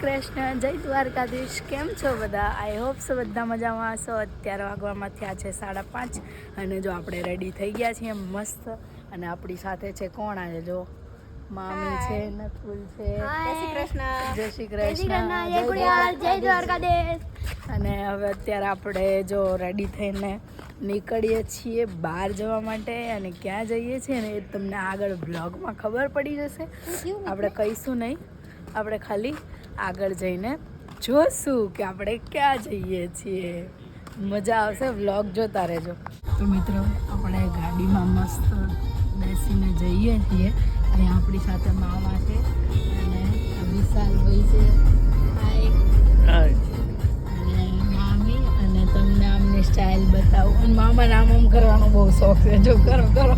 શ્રી કૃષ્ણ જય દ્વારકાધીશ. કેમ છો બધા? આઈ હોપ સો બધા મજામાં હશો. અત્યારે વાગવામાં થયા છે સાડા પાંચ અને જો આપણે રેડી થઈ ગયા છીએ મસ્ત. અને આપણી સાથે છે કોણ આજે? જો મામી છે નકુલ છે. જય શ્રી કૃષ્ણ. જય શ્રી કૃષ્ણ. જય દ્વારકાધીશ. અને હવે અત્યારે આપણે જો રેડી થઈને નીકળીએ છીએ બહાર જવા માટે અને ક્યાં જઈએ છીએ ને એ તમને આગળ બ્લોગમાં ખબર પડી જશે. આપણે કહીશું નહીં. આપણે ખાલી આગળ જઈને જોશું કે આપણે ક્યાં જઈએ છીએ. મજા આવશે વ્લોગ જોતા રહેજો. તો મિત્રો આપણે ગાડીમાં મસ્ત બેસીને જઈએ છીએ. અને આપણી સાથે મામા છે અને વિશાલ વિશાલભાઈ છે. આ એક અને મામી અને તમને આમની સ્ટાઇલ બતાવું. અને મામાને આમ આમ કરવાનો બહુ શોખ છે. જો કરો કરો.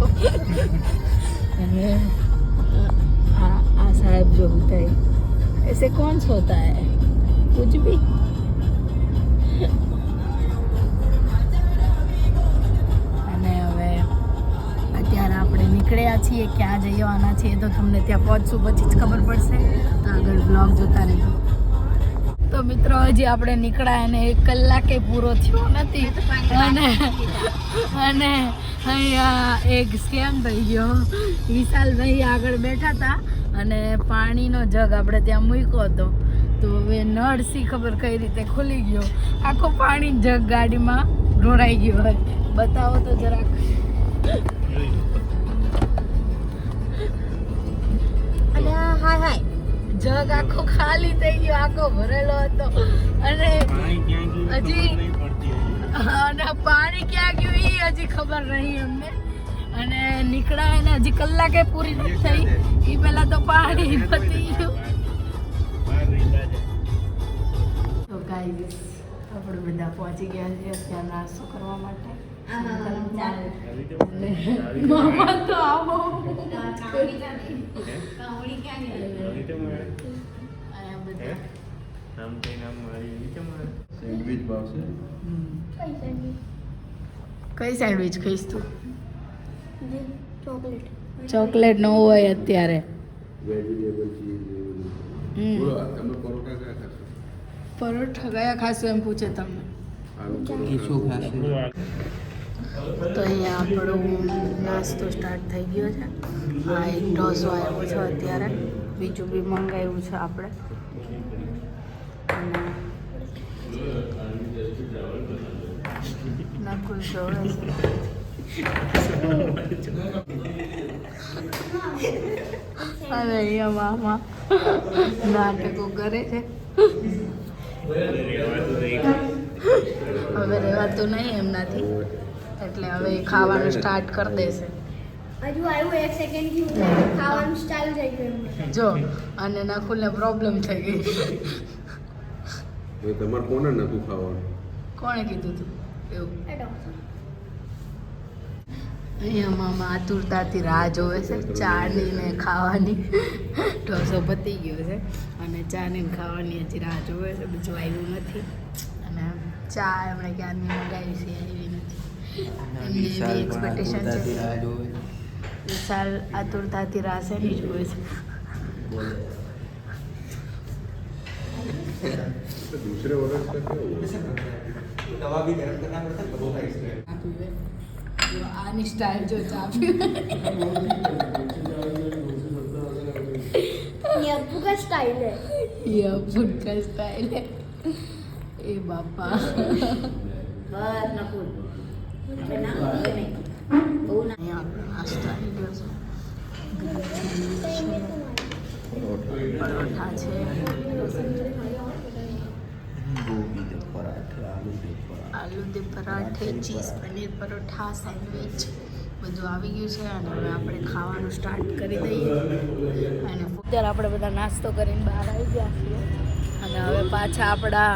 અને આ સાહેબ જોવું થાય ऐसे कौन सोता है कुछ भी અને હવે અત્યારે આપણે નીકળ્યા છીએ ક્યાં જવાના છીએ તો તમને ત્યાં પહોંચશું પછી જ ખબર પડશે તો આગળ બ્લોગ જોતા રહેજો તો મિત્રો હજી આપણે નીકળ્યા અને એક કલાકે પૂરો થયો નથી અને અને અહીંયા એક સ્કેમ થઈ ગયો વિશાલભાઈ આગળ બેઠા હતા અને પાણીનો જગ આપણે ત્યાં મૂક્યો હતો. તો હવે નળ સી ખબર કઈ રીતે ખુલી ગયો. આખો પાણી જગ ગાડીમાં ઢોળાઈ ગયો હોય. બતાવો તો જરાક. હાય હાય. જગ આખો ખાલી થઈ ગયો આખો ભરેલો હતો. અને હજી અને પાણી ક્યાં ગયું એ હજી ખબર નહીં અમને અને નીકળ્યા એને હજી કલાકે પૂરી નથી થઈ. એ પહેલા તો પાણી પતી ગયું. તો ગાઈસ આપણે બધા પહોંચી ગયા છે ત્યાં નાસ્તો કરવા માટે. અને મામા તો આવો. અહીંયા બધા સેન્ડવિચ ભાવશે કઈ સેન્ડવિચ ખાઈશ તું? ચોકલેટ. ચોકલેટ ન હોય અત્યારે. હમ. પરોઠા કયા ખાશો? એમ પૂછે તમને? તો અહીંયા આપણો નાસ્તો સ્ટાર્ટ થઈ ગયો છે. આ એક ઢોસો આવ્યો છે અત્યારે. બીજું બી મંગાવ્યું છે આપણે. નકુલ જોવે છે અહીંયા મામા. નાટકો કરે છે. હવે રહેવાતું નહીં એમનાથી. એટલે હવે એ ખાવાનું સ્ટાર્ટ કરી દેશે. હજુ આવ્યું એક સેકન્ડ ખાવાનું ચાલુ થઈ ગયું. જો અને નકુલને પ્રોબ્લેમ થઈ ગઈ. તમારે કોને નતું ખાવાનું? કોણે કીધું તું? એવું. અહીંયા મામા આતુરતાથી રાહ જોવે છે ચાની ને ખાવાની ઢોસો પતી ગયો છે અને ચાની ને ખાવાની હજી રાહ જોવે છે બીજું આવ્યું નથી અને ચા એમણે ક્યારની મંગાવી છે આવી નથી એમની એવી એક્સપેક્ટેશન છે વિશાલ આતુરતાથી રાહ છે નહીં જોવે છે તો દૂસરે વર્ષ का क्या हुआ दवा भी गर्म करना पड़ता है જો આની સ્ટાઇલ જો ચા પીવે ये अब्बू का स्टाइल है ये अब्बू का स्टाइल है ए बापा બસ નકુલ આપણે ના હવે નહીં બહુ ના અહીંયા આપણો નાસ્તો આવી ગયો આલુ દે પરાઠે ચીઝ પનીર પરોઠા સેન્ડવીચ બધું આવી ગયું છે અને હવે આપણે ખાવાનું સ્ટાર્ટ કરી દઈએ અને અત્યારે આપણે બધા નાસ્તો કરીને બહાર આવી ગયા છીએ અને હવે પાછા આપણા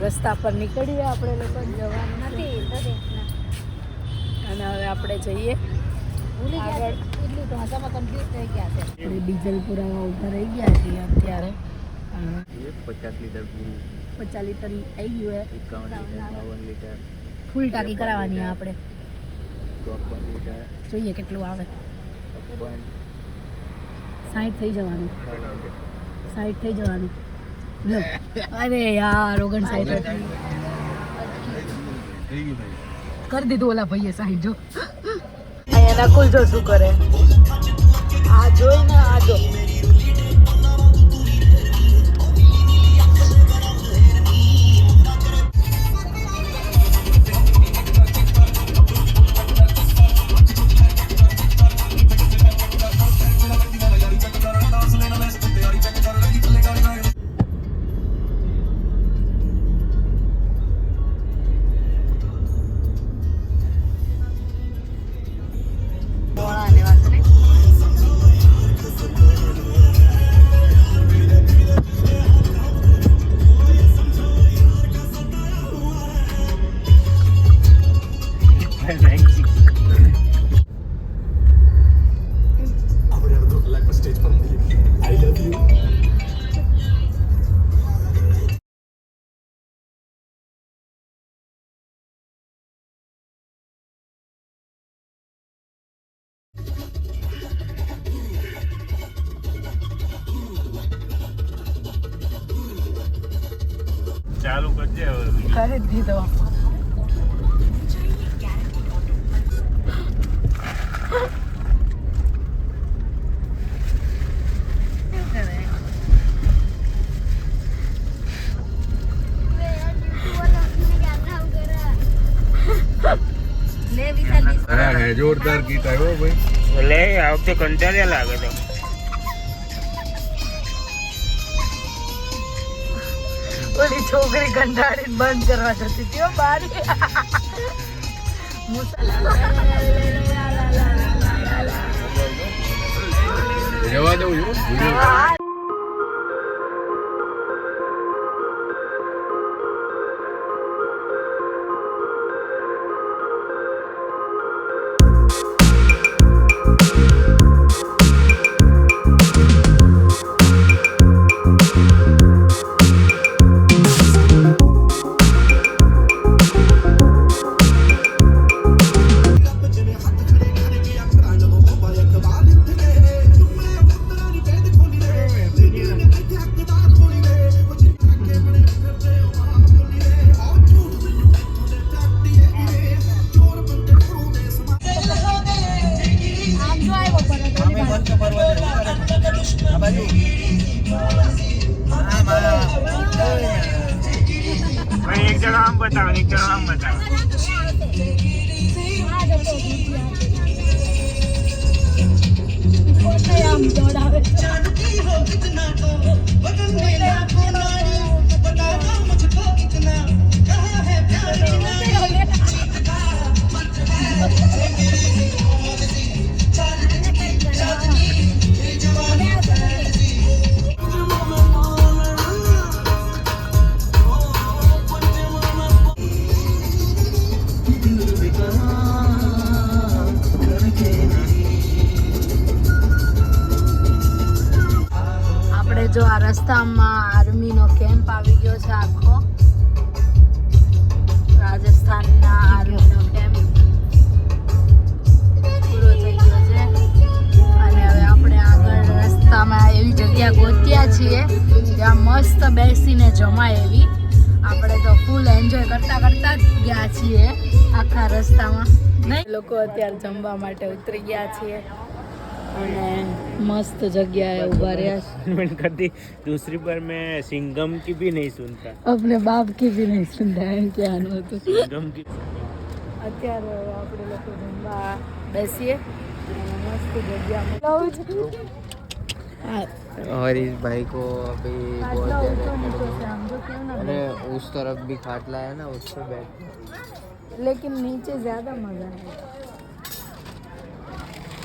રસ્તા પર નીકળીએ આપણે લોકો જવાનું નથી અને હવે આપણે જઈએ આગળ ઢોસામાં કમ્પ્લીટ થઈ ગયા છે આપણે ડીઝલ પુરાવા ઊભા રહી ગયા છીએ અત્યારે પચાસ લીટર પૂરું પચાસ લીટર આવી ગયું હે. ફૂલ ટાંકી કરાવવાની આપણે. જોઈએ કેટલું આવે. ચોપન થઈ જવાનું. સાઠ થઈ જવાનું. અરે યાર ઓગણ સાઠ કરી દીધું ઓલા ભાઈએ સાહેબ જો. અહીંયા નકુલ જો શું કરે. આ જોઈને આ જો. કરી જ દીધો જોરદાર ગીત આવ્યો ભાઈ. લે આ વખતે કંટાળ્યા લાગે તો. ઓલી છોકરી કંટાળીને બંધ કરવા જતી હતી બારી. જવા દઉં છું. આપણે જો આ રસ્તામાં આર્મીનો કેમ્પ આવી ગયો છે આખો. રાજસ્થાનના આર્મીનો કેમ્પ પૂરો થઈ ગયો છે. અને હવે આપણે આગળ રસ્તામાં એવી જગ્યા ગોત્યા છીએ જ્યાં મસ્ત બેસીને જમાય એવી. આપણે તો ફૂલ એન્જોય કરતા કરતા જ ગયા છીએ આખા રસ્તામાં. નહીં, લોકો અત્યારે જમવા માટે ઉતરી ગયા છીએ. મસ્ત જગ્યાએ ઊભા રહ્યા છે मैंने कर दी दूसरी बार मैं सिंगम की भी नहीं सुनता अपने बाप की भी नहीं सुनता है क्या હતું सिंगम की અત્યારે હવે આપણે લોકો જમવા બેસીએ અને મસ્ત જગ્યામાં લઉં છું હા और इस भाई को अभी बहुत ખાટલા ઊંચો ज़्यादा નીચો છે આમ જો કેવું ના अरे उस तरफ भी खाटला है ना उस पर बैठ बैठ- लेकिन नीचे ज्यादा मजा है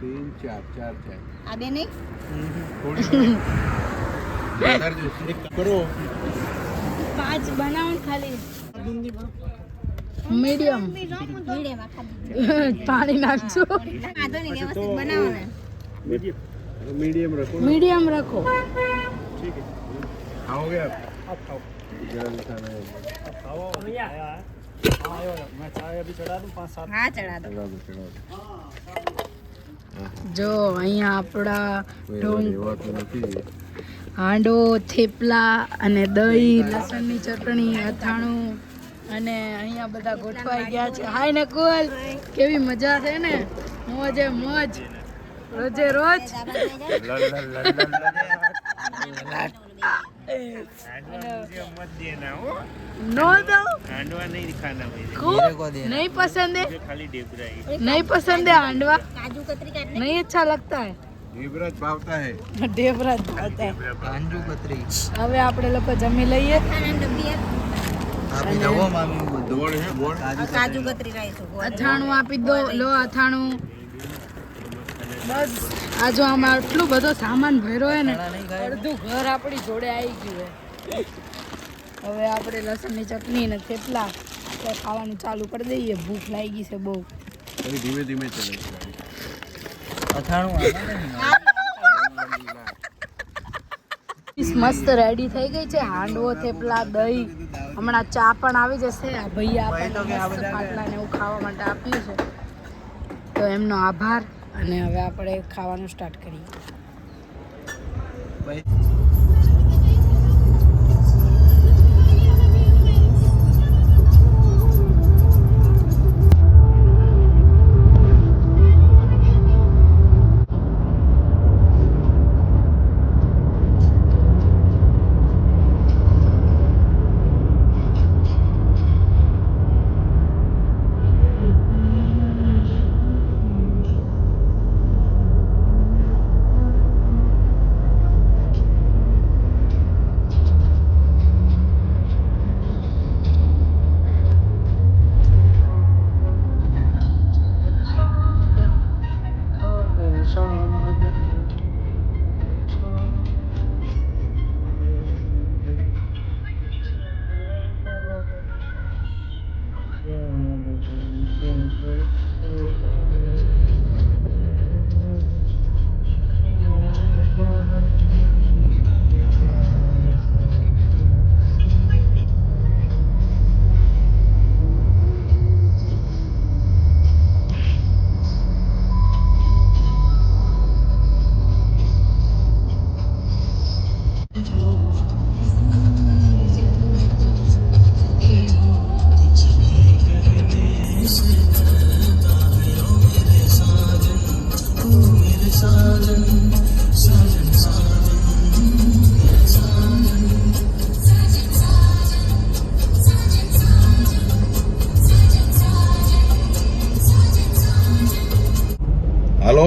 તીન ચાર ચાર ચાર આ બે નહીં થોડી કરો પાંચ બનાવો ખાલી મીડિયમ મીડિયમ આખા પાણી નાખજો વાંધો નહીં વ્યવસ્થિત બનાવો ને मीडियम रखो મીડિયમ રાખો खाओगे आप जल खाना है હા ચડા દો चढ़ा दो चढ़ा दो જો અહીંયા આપણા ઢોંગ હાંડો થેપલા અને દહીં લસણની ચટણી અથાણું અને અહીંયા બધા ગોઠવાઈ ગયા છે. હાય નકુલ કેવી મજા છે ને? મોજે મોજ. રોજે રોજ. मत देना हो નો દો हांडवा नहीं खाना भाई खूब को देना। नहीं पसंद है खाली डेबरा नहीं पसंद है हांडवा કાજુ કતરી કાઢ नहीं अच्छा लगता है દેવરાજ ભાવતા હે ઢેબરા જ ભાવતા है. કાંજુ કતરી હવે આપણે લોકો જમી લઈએ ખાના ડબ્બી આપી દવો મામી બધું ગોળ હે ગોળ કાજુ કાજુ કતરી રાઈશું અથાણું આપી દો લો અથાણું બસ આ જો આમાં આટલું બધો સામાન ભર્યો હે ને અડધું ઘર આપણી જોડે આવી ગયું હે હવે આપણે લસણની ચટણી ને થેપલા ખાવાનું ચાલુ કરી દઈએ. ભૂખ લાગી છે બહુ. ધીમે ધીમે ચલે અથાણું મસ્ત રેડી થઈ ગઈ છે. હાંડવો થેપલા દહીં. હમણાં ચા પણ આવી જશે. આ ભાઈએ આપણને મસ્ત ખાટલા ને એવું ખાવા માટે આપ્યું છે. તો એમનો આભાર. અને હવે આપણે ખાવાનું સ્ટાર્ટ કરીએ.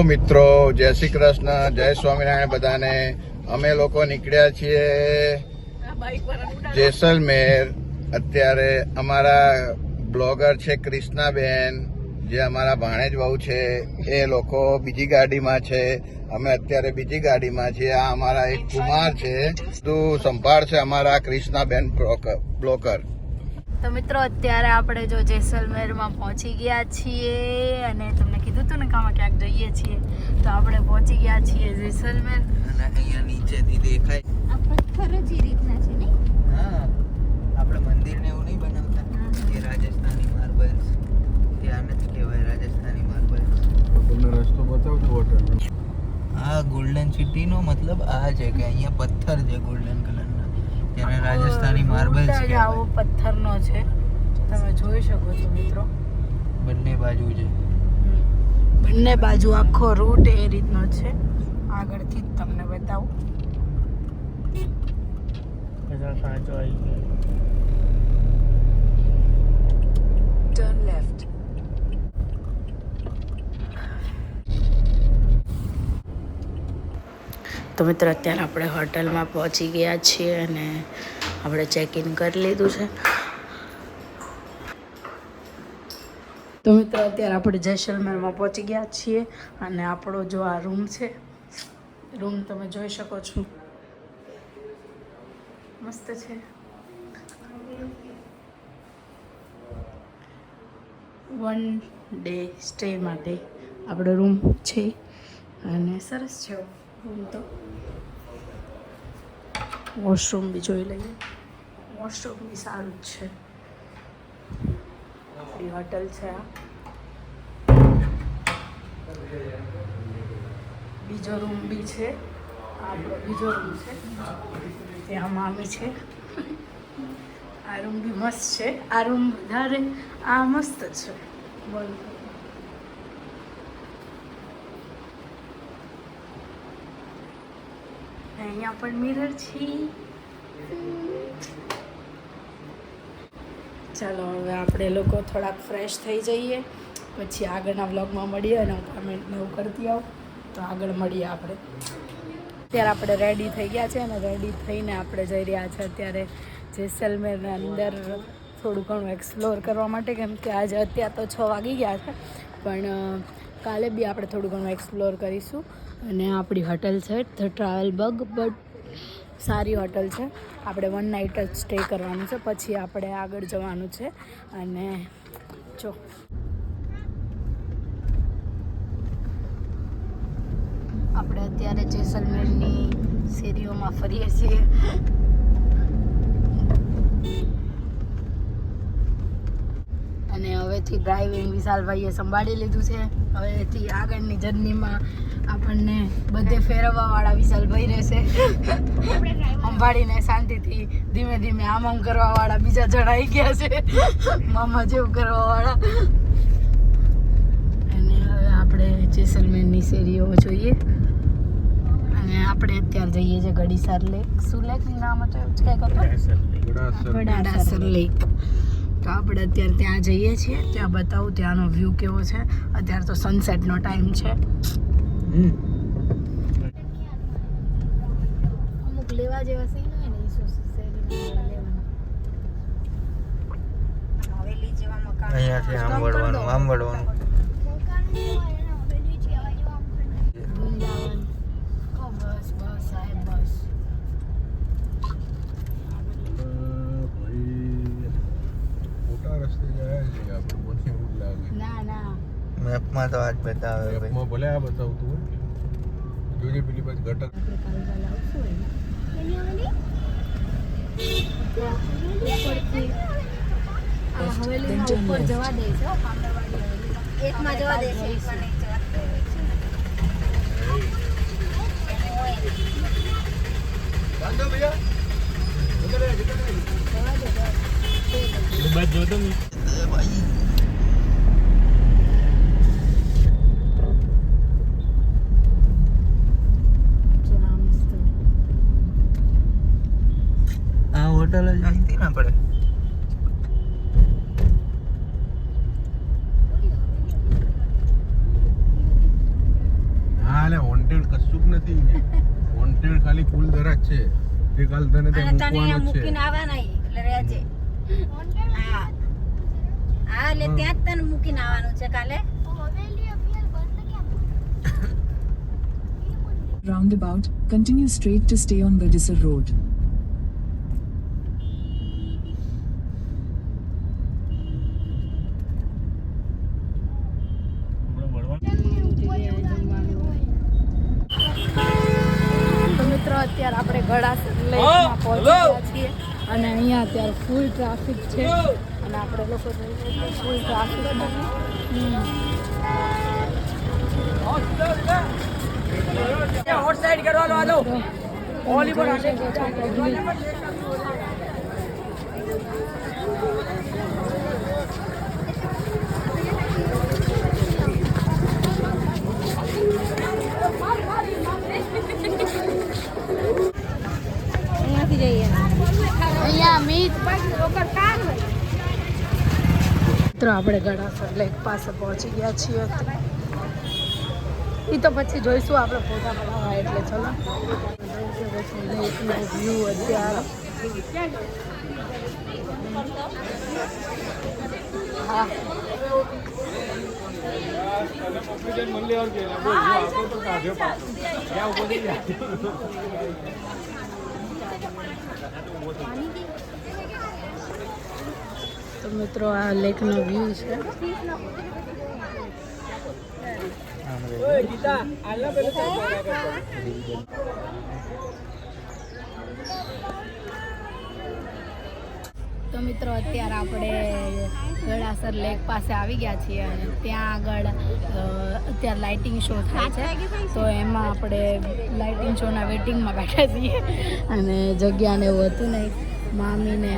મિત્રો, જય શ્રી કૃષ્ણ, જય સ્વામિનારાયણ બધાને. અમે લોકો નીકળ્યા છીએ જેસલમેર. અત્યારે અમારા બ્લોગર છે ક્રિષ્નાબેન જે અમારા ભાણેજ બહુ છે, એ લોકો બીજી ગાડીમાં છે. અમે અત્યારે બીજી ગાડીમાં છીએ. આ અમારા એક કુમાર છે. તું સંભાળ છે અમારા બ્લોકર બ્લોકર. તો મિત્રો અત્યારે આપણે જો જેસલમેરમાં પહોંચી ગયા છીએ અને તમને કીધું હતું ને કે આમાં ક્યાંક જઈએ છીએ તો આપણે પહોંચી ગયા છીએ જેસલમેર. અને અહીંયા નીચેથી દેખાય. આ પથ્થર જ એ રીતના છે ને? હા આપણે મંદિરને એવું નહીં બનાવતા એ રાજસ્થાની માર્બલ્સ ત્યાં નથી કહેવાય રાજસ્થાની માર્બલ્સ તમને રસ્તો બતાવજો હોટલ આ ગોલ્ડન સિટીનો મતલબ આ છે કે અહીંયા પથ્થર છે ગોલ્ડન કલરના તેને રાજસ્થાની માર્બલ છે આવો પથ્થરનો છે. તમે જોઈ શકો છો મિત્રો. બંને બાજુ છે. બંને બાજુ આખો રૂટ એ રીતનો છે. આગળથી જ તમને બતાવું. સાચો આવી ગયો. તો મિત્રો, અત્યારે આપણે હોટલમાં પહોંચી ગયા છીએ અને આપણે ચેક ઇન કરી લીધું છે. તો મિત્રો, અત્યારે આપણે જૈસલમેરમાં પહોંચી ગયા છીએ અને આપણો જો આ રૂમ છે રૂમ તમે જોઈ શકો છો. મસ્ત છે. વન ડે સ્ટે માટે આપણો રૂમ છે. અને સરસ છે રૂમ તો. વોશરૂમ બી જોઈ લઈએ. વોશરૂમ બી સારું જ છે. આપણી હોટલ છે આ. બીજો રૂમ બી છે. આપણો બીજો રૂમ છે. ત્યાં મામી છે. આ રૂમ બી મસ્ત છે. આ રૂમ વધારે આ મસ્ત છે. બોલ. અહીંયા પણ મિરર છે. ચાલો, હવે આપણે લોકો થોડાક ફ્રેશ થઈ જઈએ. પછી આગળના વ્લોગમાં મળીએ અને કમેન્ટ નવું કરતી આવું. તો આગળ મળીએ આપણે. અત્યારે આપણે રેડી થઈ ગયા છે અને રેડી થઈને આપણે જઈ રહ્યા છે અત્યારે જેસલમેરના અંદર થોડું ઘણું એક્સપ્લોર કરવા માટે. કેમ કે આજે અત્યારે તો છ વાગી ગયા છે. પણ કાલે બી આપણે થોડું ઘણું એક્સપ્લોર કરીશું. અને આપણી હોટલ છે ધ ટ્રાવેલ બગ બટ સારી હોટલ છે. આપણે વન નાઇટ જ સ્ટે કરવાનું છે, પછી આપણે આગળ જવાનું છે. અને જો. આપણે અત્યારે જેસલમેરની શેરીઓમાં ફરીએ છીએ. અને હવેથી ડ્રાઇવિંગ વિશાલભાઈએ સંભાળી લીધું છે. હવેથી આગળની જર્નીમાં આપણને બધે ફેરવવાવાળા વિશાલભાઈ રહેશે. સંભાળીને શાંતિથી ધીમે ધીમે આમ આમ કરવાવાળા બીજા જણા આવી ગયા છે. મામા જેવું કરવાવાળા. અને હવે આપણે જેસલમેરની શેરીઓ જોઈએ. અને આપણે અત્યારે જઈએ છીએ ગડીસાર લેક. શું લેક નામ હતું? એવું કંઈક હતું ગડાસર લેક. તો આપણે અત્યારે ત્યાં જઈએ છીએ. ત્યાં બતાવું ત્યાંનો વ્યૂ કેવો છે. અત્યારે તો સનસેટનો ટાઈમ છે. અમુક લેવા જેવા સીન હોય ને હવેલી જેવા મકાન અહીંયાથી આંબળવાનું આંબળવાનું વૃંદાવન ઓ બસ બસ સાહેબ બસ મોટા રસ્તે જાય છે આપણે મને એવું જ લાગે ના ના મેપમાં તો આજ બતાવે ભાઈ. એપમાં ભલે આ બતાવતું હોય. જોજે પેલી બાજુ ઘટક. જવા દે છે. એકમાં જવા દે છે એકમાં નહીં જવા બસ જો મસ્ત. આ હોટલ જ હતી ને આપણે હા એટલે વોન્ટેડ કશું જ નથી વોન્ટેડ ખાલી ફૂલ દરાજ છે. તે કાલ તને અહીંયા મૂકવાનું છે. મૂકીને આવવાના એટલે રહેજે હા. હા એટલે ત્યાં જ તને મૂકીને આવવાનું છે કાલે. Roundabout, continue straight to stay on Gadisar Road. તો મિત્રો અત્યારે આપણે ગળાસર લેકમાં પહોંચી ગયા છીએ અને અત્યારે ફૂલ ટ્રાફિક છે અને આપણે લોકો ફૂલ ટ્રાફિક અહીંયાથી જઈએ અહીંયા મીટ મિત્રો આપણે ગળાસર લેક પાસે પહોંચી ગયા છીએ. એ તો પછી જોઈશું આપણે ફોટા બનાવવા એટલે ચલો. લેકનો વ્યૂ અત્યારે. હા. તો મિત્રો આ લેકનો વ્યૂ છે. તો મિત્રો અત્યારે આપણે ગળાસર લેક પાસે આવી ગયા છીએ અને ત્યાં આગળ અત્યારે લાઇટિંગ શો થાય છે. તો એમાં આપણે લાઇટિંગ શોના વેટિંગમાં બેઠા છીએ. અને જગ્યાને એવું હતું નહીં. મામીને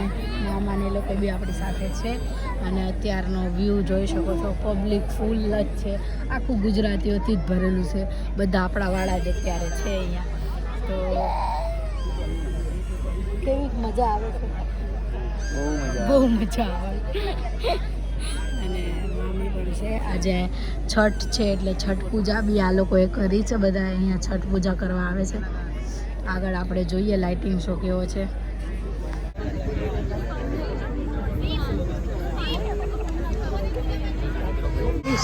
મામાને એ લોકો બી આપણી સાથે છે. અને અત્યારનો વ્યૂ જોઈ શકો છો પબ્લિક ફૂલ જ છે. આખું ગુજરાતીઓથી જ ભરેલું છે. બધા આપણા વાળા જ અત્યારે છે અહીંયા. તો કેવી મજા આવે છે. બહુ મજા આવે. અને મામી પણ છે. આજે છઠ છે એટલે છઠ પૂજા બી આ લોકોએ કરી છે. બધા અહીંયા છઠ પૂજા કરવા આવે છે. આગળ આપણે જોઈએ લાઇટિંગ શો કેવો છે.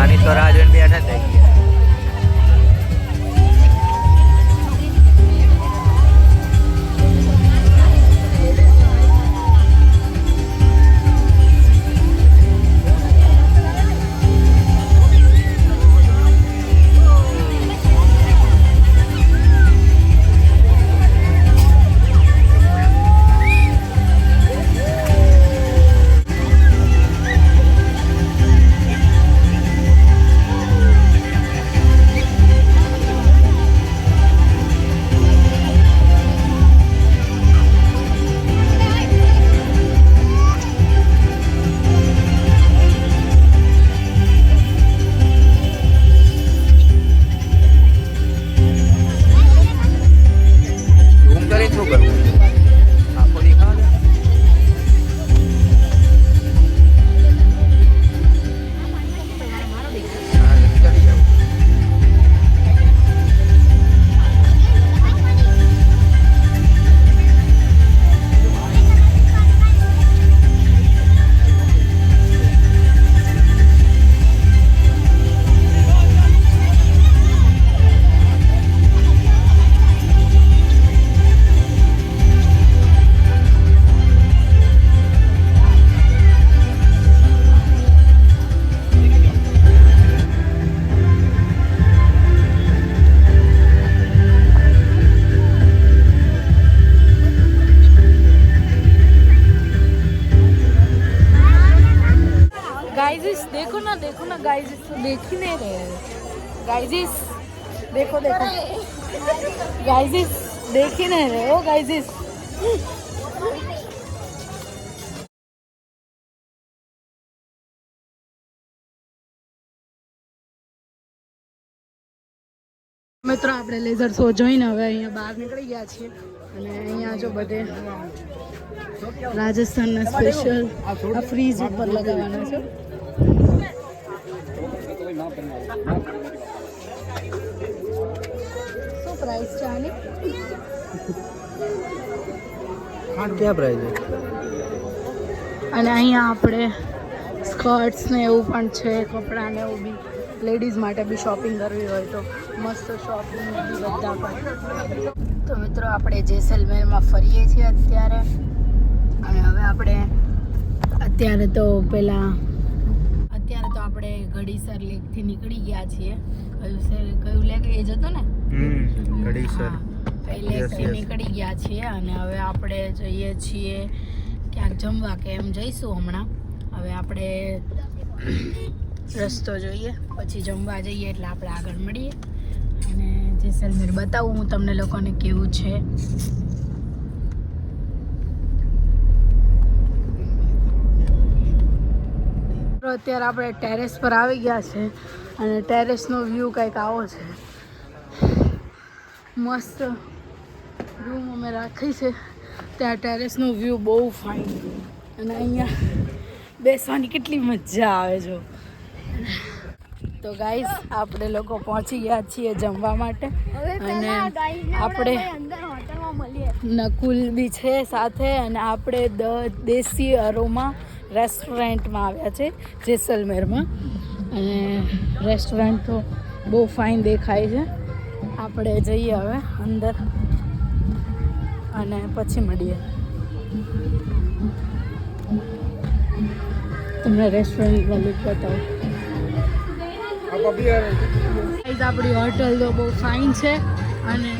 આની તો રાહ જોઈને બેઠા થઈ crisis. મિત્રો, આપણે લેઝર શો જોઈને હવે અહીંયા બહાર નીકળી ગયા છીએ. અને અહીંયા જો બધે રાજસ્થાનના સ્પેશિયલ આ ફ્રીઝ ઉપર લગાવવાના છે. શું પ્રાઇસ છે આની? ક્યાં પ્રાઇઝ અને અહીંયા આપણે સ્કર્ટ્સ ને એવું પણ છે કપડાં ને એવું બી. લેડીઝ માટે બી શોપિંગ કરવી હોય તો મસ્ત શોપિંગ બી બધા પણ તો મિત્રો આપણે જેસલમેરમાં ફરીએ છીએ અત્યારે. અને હવે આપણે અત્યારે તો પેલા અત્યારે તો આપણે ઘડીસર લેકથી નીકળી ગયા છીએ. કયું સર કયું લેક? એ જ હતો ને? હમ પહેલેથી નીકળી ગયા છીએ અને હવે આપણે જઈએ છીએ ક્યાંક જમવા કે એમ જઈશું હમણાં. હવે આપણે રસ્તો જોઈએ પછી જમવા જઈએ એટલે આપણે આગળ મળીએ. અને જેસલમેર બતાવું હું તમને લોકોને કેવું છે. અત્યારે આપણે ટેરેસ પર આવી ગયા છે અને ટેરેસનો વ્યૂ કંઈક આવો છે. મસ્ત. રૂમ અમે રાખી છે. ત્યાં ટેરેસનો વ્યૂ બહુ ફાઇન અને અહીંયા બેસવાની કેટલી મજા આવે જો. તો ગાઈસ આપણે લોકો પહોંચી ગયા છીએ જમવા માટે. અને આપણે નકુલ બી છે સાથે અને આપણે દ દેશી અરોમા રેસ્ટોરન્ટમાં આવ્યા છે જેસલમેરમાં. અને રેસ્ટોરન્ટ તો બહુ ફાઇન દેખાય છે. આપણે જઈએ હવે અંદર. અને પછી મળીએ. તમને રેસ્ટોરન્ટમાં લુક બતાવો. આપણી હોટલ તો બહુ ફાઇન છે અને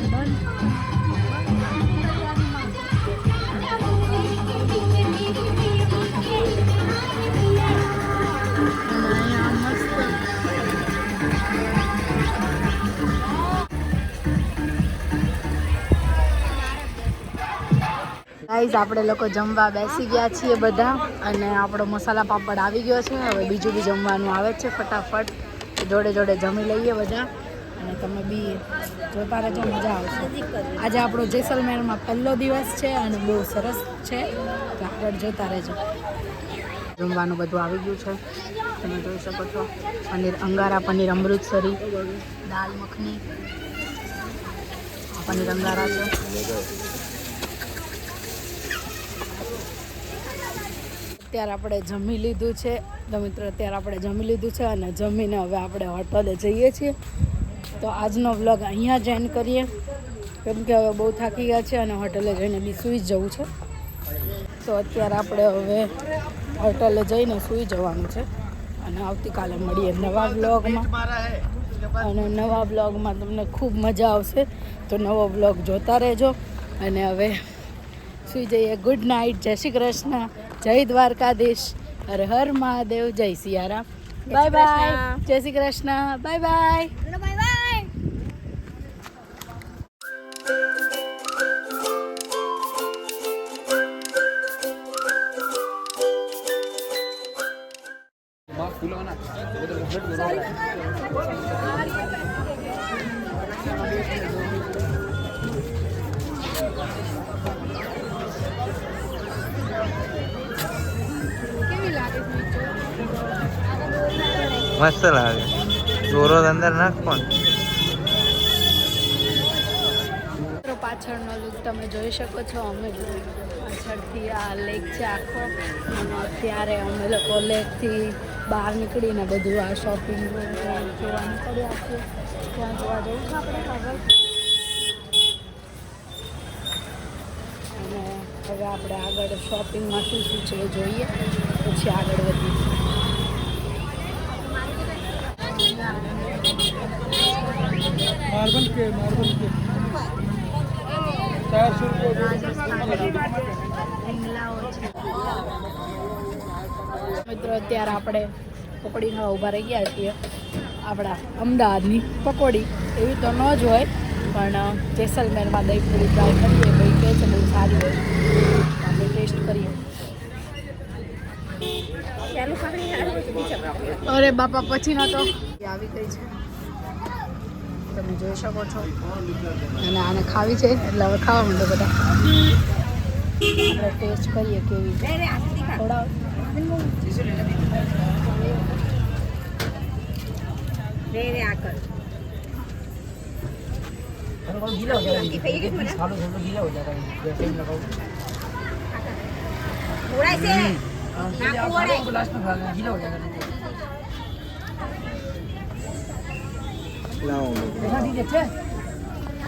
ગાઈઝ આપણે લોકો જમવા બેસી ગયા છીએ બધા અને આપણો મસાલા પાપડ આવી ગયો છે. હવે બીજું બી જમવાનું આવે છે ફટાફટ. જોડે જોડે જમી લઈએ બધા અને તમે બી જોતા રહેજો, મજા આવશે. આજે આપણો જેસલમેરમાં પહેલો દિવસ છે અને બહુ સરસ છે. તો આગળ જોતા રહેજો. જમવાનું બધું આવી ગયું છે. તમે જોઈ શકો છો. પનીર અંગારા, પનીર અમૃતસરી, દાલ મખની. પનીર અંગારા છે. અત્યારે આપણે જમી લીધું છે. તો મિત્રો, અત્યારે આપણે જમી લીધું છે અને જમીને હવે આપણે હોટલે જઈએ છીએ. તો આજનો વ્લોગ અહીંયા જ કરીએ. કેમ કે હવે બહુ થાકી ગયા છે અને હોટલે જઈને બી સૂઈ જવું છે. તો અત્યારે આપણે હવે હોટલે જઈને સૂઈ જવાનું છે. અને આવતીકાલે મળીએ નવા બ્લોગમાં અને નવા બ્લોગમાં તમને ખૂબ મજા આવશે. તો નવો બ્લોગ જોતા રહેજો. અને હવે સુઈ જઈએ. ગુડ નાઇટ જય શ્રી કૃષ્ણ જય દ્વારકાધીશ હર હર મહાદેવ જય સિયારામ. બાય બાય જય Shri Krishna. Bye bye bye bye મસ્ત લાગે. દોરો અંદર નાખ પણ. પાછળનો લુક તમે જોઈ શકો છો. અમે પાછળથી આ લેક છે આખો. અને અત્યારે અમે લોકો લેકથી બહાર નીકળીને બધું આ શોપિંગ જોવા નીકળ્યા છીએ. ત્યાં જોવા જવું છે આપણે આગળ અને હવે આપણે આગળ શોપિંગમાં શું શું છે જોઈએ. પછી આગળ વધીએ. મિત્રો અત્યારે આપણે પકોડી ખાવા ઊભા રહી ગયા છીએ આપણા અમદાવાદની પકોડી. એવી તો ન જ હોય પણ જેસલમેરમાં દહીં પૂરી ટ્રાય કરીએ ભાઈ કહે છે બહુ સારી હોય. આપણે ટેસ્ટ કરીએ. અરે બાપા પછી નહોતો આવી ગઈ છે. તમે જોઈ શકો છો. અને આને ખાવી છે એટલે હવે ખાવા માંડો બધા. આપણે ટેસ્ટ કરીએ કેવી થોડા. રે રે આગળ. गीला हो जाएगा सालों सालों गीला हो जाएगा जैसे ही लगाओ थोड़ा से नाक वाले ग्लास में भाग गीला हो जाएगा लाओ देखा दी देखे